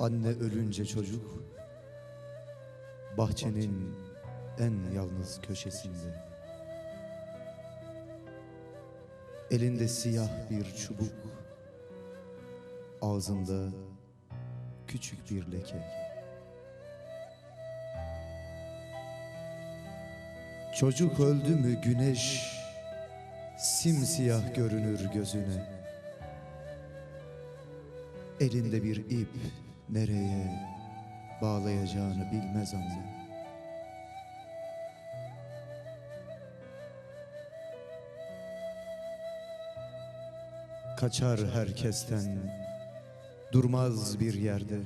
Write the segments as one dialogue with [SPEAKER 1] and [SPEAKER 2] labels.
[SPEAKER 1] Anne ölünce çocuk bahçenin en yalnız köşesinde. Elinde siyah bir çubuk, ağzında küçük bir leke. Çocuk öldü mü güneş simsiyah görünür gözüne. Elinde bir ip nereye bağlayacağını bilmez anne. Kaçar herkesten durmaz bir yerde.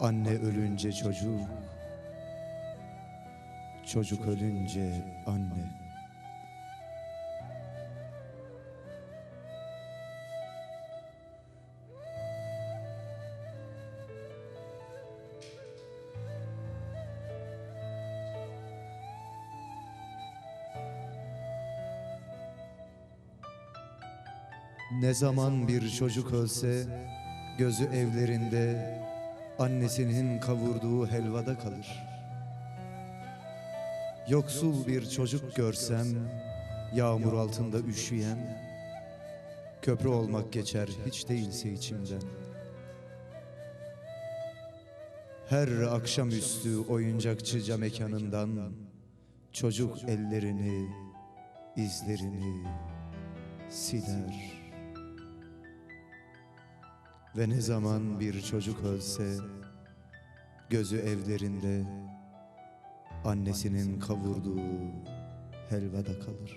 [SPEAKER 1] Anne ölünce çocuk, çocuk ölünce anne. Ne zaman bir çocuk ölse gözü evlerinde annesinin kavurduğu helvada kalır. Yoksul bir çocuk görsem yağmur altında üşüyen köprü olmak geçer hiç değilse içimden. Her akşamüstü oyuncakçıca mekanından çocuk ellerini, izlerini siler. Ve ne zaman bir çocuk ölse gözü evlerinde annesinin kavurduğu helvada kalır.